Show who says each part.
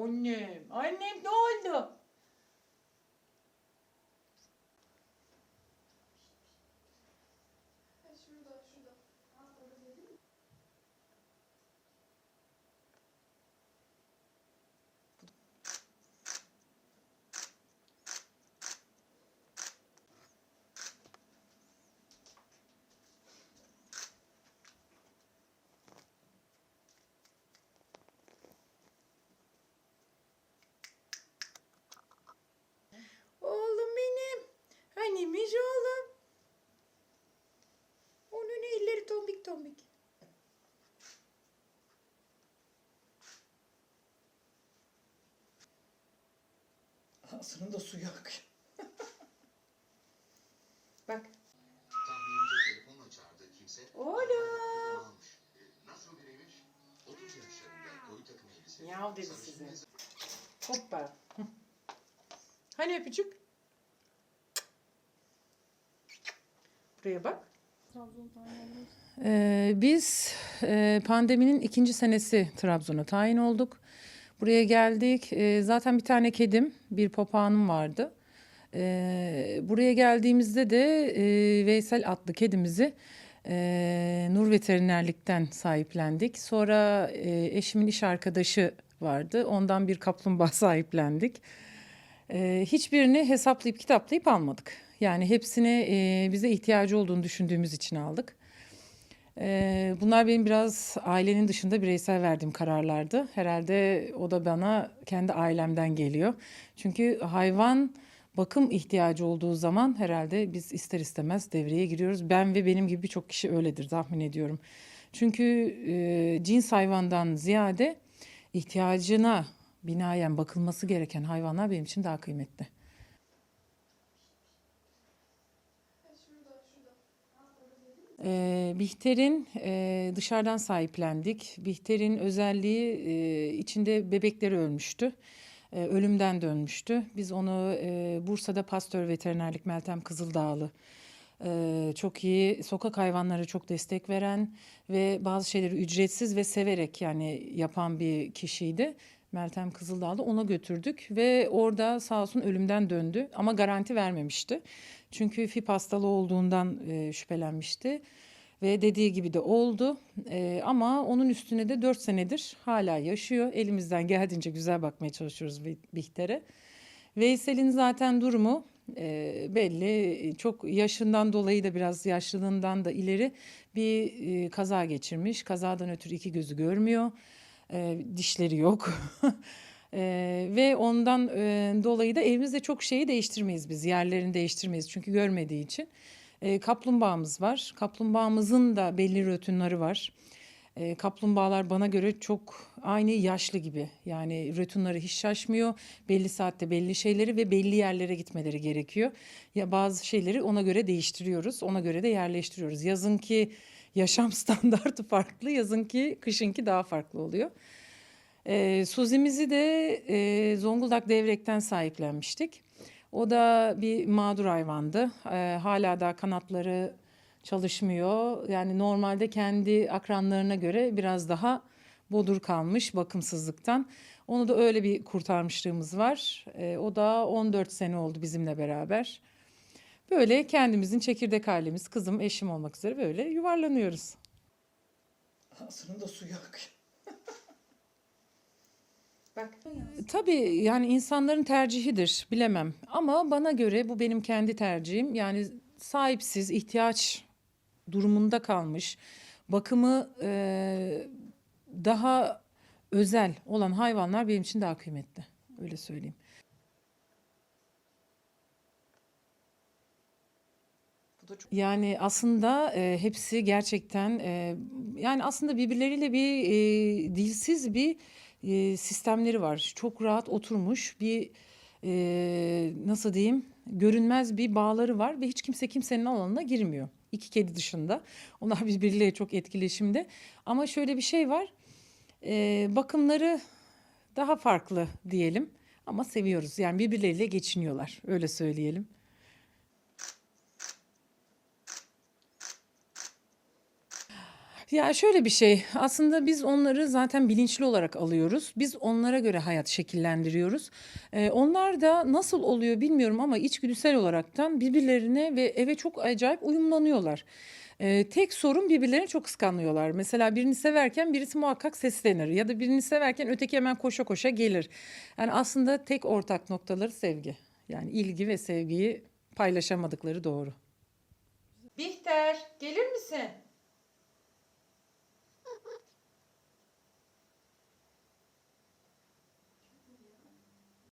Speaker 1: Annem, annem ne oldu?
Speaker 2: Şurada, şurada. Ha, orada değil mi?
Speaker 1: Oğlum benim. Hanimiş oğlum. Onun elleri tombik. Ağzının da suyu akıyor. Bak.
Speaker 3: Tahminimce telefonla çağırdığı kimse
Speaker 1: Oğlum.
Speaker 3: E, Nasıl biriymiş? 30 yaşlarında koyu takım elbise.
Speaker 1: Yav dedi size. Hoppa. Hani öpücük? Buraya bak.
Speaker 4: Ee, biz e, pandeminin ikinci senesi Trabzon'a tayin olduk. Buraya geldik. Ee, zaten bir tane kedim, bir papağanım vardı. Ee, buraya geldiğimizde de e, Veysel adlı kedimizi e, Nur Veterinerlik'ten sahiplendik. Sonra e, eşimin iş arkadaşı vardı. Ondan bir kaplumbağa sahiplendik. Ee, hiçbirini hesaplayıp kitaplayıp almadık. Yani hepsini e, bize ihtiyacı olduğunu düşündüğümüz için aldık. Ee, bunlar benim biraz ailenin dışında bireysel verdiğim kararlardı. Herhalde o da bana kendi ailemden geliyor. Çünkü hayvan bakım ihtiyacı olduğu zaman herhalde biz ister istemez devreye giriyoruz. Ben ve benim gibi birçok kişi öyledir tahmin ediyorum. Çünkü e, cins hayvandan ziyade ihtiyacına binaen bakılması gereken hayvanlar benim için daha kıymetli. Ee, Bihter'in e, dışarıdan sahiplendik. Bihter'in özelliği e, içinde bebekleri ölmüştü. E, ölümden dönmüştü. Biz onu e, Bursa'da Pastör Veterinerlik Meltem Kızıldağlı e, çok iyi sokak hayvanları çok destek veren ve bazı şeyleri ücretsiz ve severek yani yapan bir kişiydi. Meltem Kızıldağlı ona götürdük ve orada sağ olsun ölümden döndü ama garanti vermemişti. Çünkü FİP hastalığı olduğundan e, şüphelenmişti ve dediği gibi de oldu. E, ama onun üstüne de 4 senedir hala yaşıyor. Elimizden geldiğince güzel bakmaya çalışıyoruz Bi- Bihter'e. Veysel'in zaten durumu e, belli. Çok yaşından dolayı da biraz yaşlılığından da ileri bir e, kaza geçirmiş. Kazadan ötürü iki gözü görmüyor. E, dişleri yok. E, ve ondan e, dolayı da evimizde çok şeyi değiştirmeyiz biz. Yerlerini değiştirmeyiz çünkü görmediği için. E, kaplumbağamız var. Kaplumbağamızın da belli rötünleri var. E, kaplumbağalar bana göre çok aynı yaşlı gibi. Yani rötunları hiç şaşmıyor. Belli saatte belli şeyleri ve belli yerlere gitmeleri gerekiyor. Ya bazı şeyleri ona göre değiştiriyoruz. Ona göre de yerleştiriyoruz. Yazınki yaşam standartı farklı, yazınki kışınki daha farklı oluyor. E, Suzi'mizi de e, Zonguldak Devrek'ten sahiplenmiştik. O da bir mağdur hayvandı. E, hala da kanatları çalışmıyor. Yani normalde kendi akranlarına göre biraz daha bodur kalmış bakımsızlıktan. Onu da öyle bir kurtarmışlığımız var. E, o da 14 sene oldu bizimle beraber. Böyle kendimizin çekirdek ailemiz, kızım, eşim olmak üzere böyle yuvarlanıyoruz.
Speaker 1: Ağzının da suyu akıyor. Bak.
Speaker 4: Tabii yani insanların tercihidir bilemem ama bana göre bu benim kendi tercihim. Yani sahipsiz, ihtiyaç durumunda kalmış, bakımı e, daha özel olan hayvanlar benim için daha kıymetli. Öyle söyleyeyim.
Speaker 1: Bu da çok
Speaker 4: Yani aslında e, hepsi gerçekten e, yani aslında birbirleriyle bir e, dilsiz bir e, sistemleri var. Çok rahat oturmuş bir e, nasıl diyeyim görünmez bir bağları var ve hiç kimse kimsenin alanına girmiyor. İki kedi dışında. Onlar birbirleriyle çok etkileşimde. Ama şöyle bir şey var. e, bakımları daha farklı diyelim. Ama seviyoruz. Yani birbirleriyle geçiniyorlar. Öyle söyleyelim. Ya şöyle bir şey, aslında biz onları zaten bilinçli olarak alıyoruz. Biz onlara göre hayat şekillendiriyoruz. Ee, onlar da nasıl oluyor bilmiyorum ama içgüdüsel olaraktan birbirlerine ve eve çok acayip uyumlanıyorlar. Ee, tek sorun birbirlerini çok kıskanıyorlar. Mesela birini severken birisi muhakkak seslenir ya da birini severken öteki hemen koşa koşa gelir. Yani aslında tek ortak noktaları sevgi. Yani ilgi ve sevgiyi paylaşamadıkları doğru.
Speaker 1: Bihter gelir misin?